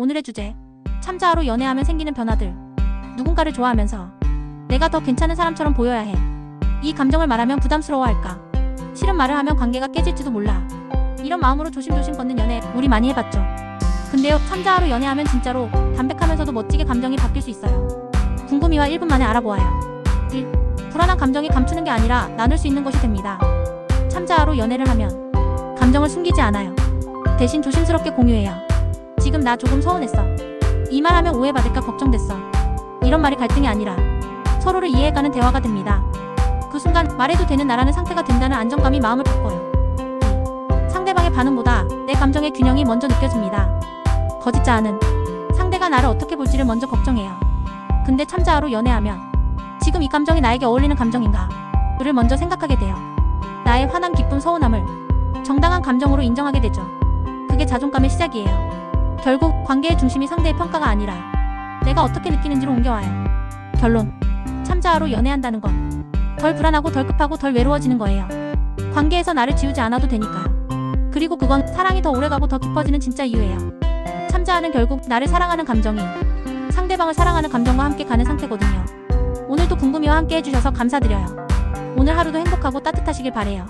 오늘의 주제. 참자아로 연애하면 생기는 변화들. 누군가를 좋아하면서 내가 더 괜찮은 사람처럼 보여야 해. 이 감정을 말하면 부담스러워할까? 싫은 말을 하면 관계가 깨질지도 몰라. 이런 마음으로 조심조심 걷는 연애 우리 많이 해봤죠. 근데요, 참자아로 연애하면 진짜로 담백하면서도 멋지게 감정이 바뀔 수 있어요. 궁금이와 1분 만에 알아보아요. 1. 불안한 감정이 감추는 게 아니라 나눌 수 있는 것이 됩니다. 참자아로 연애를 하면 감정을 숨기지 않아요. 대신 조심스럽게 공유해요. 지금 나 조금 서운했어. 이 말하면 오해받을까 걱정됐어. 이런 말이 갈등이 아니라 서로를 이해해가는 대화가 됩니다. 그 순간 말해도 되는 나라는 상태가 된다는 안정감이 마음을 바꿔요. 2. 상대방의 반응보다 내 감정의 균형이 먼저 느껴집니다. 거짓자아는 상대가 나를 어떻게 볼지를 먼저 걱정해요. 근데 참자아로 연애하면 지금 이 감정이 나에게 어울리는 감정인가? 를 먼저 생각하게 돼요. 나의 화남, 기쁨, 서운함을 정당한 감정으로 인정하게 되죠. 그게 자존감의 시작이에요. 결국 관계의 중심이 상대의 평가가 아니라 내가 어떻게 느끼는지로 옮겨와요. 결론. 참자아로 연애한다는 건 덜 불안하고 덜 급하고 덜 외로워지는 거예요. 관계에서 나를 지우지 않아도 되니까요. 그리고 그건 사랑이 더 오래가고 더 깊어지는 진짜 이유예요. 참자아는 결국 나를 사랑하는 감정이 상대방을 사랑하는 감정과 함께 가는 상태거든요. 오늘도 궁금이와 함께 해주셔서 감사드려요. 오늘 하루도 행복하고 따뜻하시길 바래요.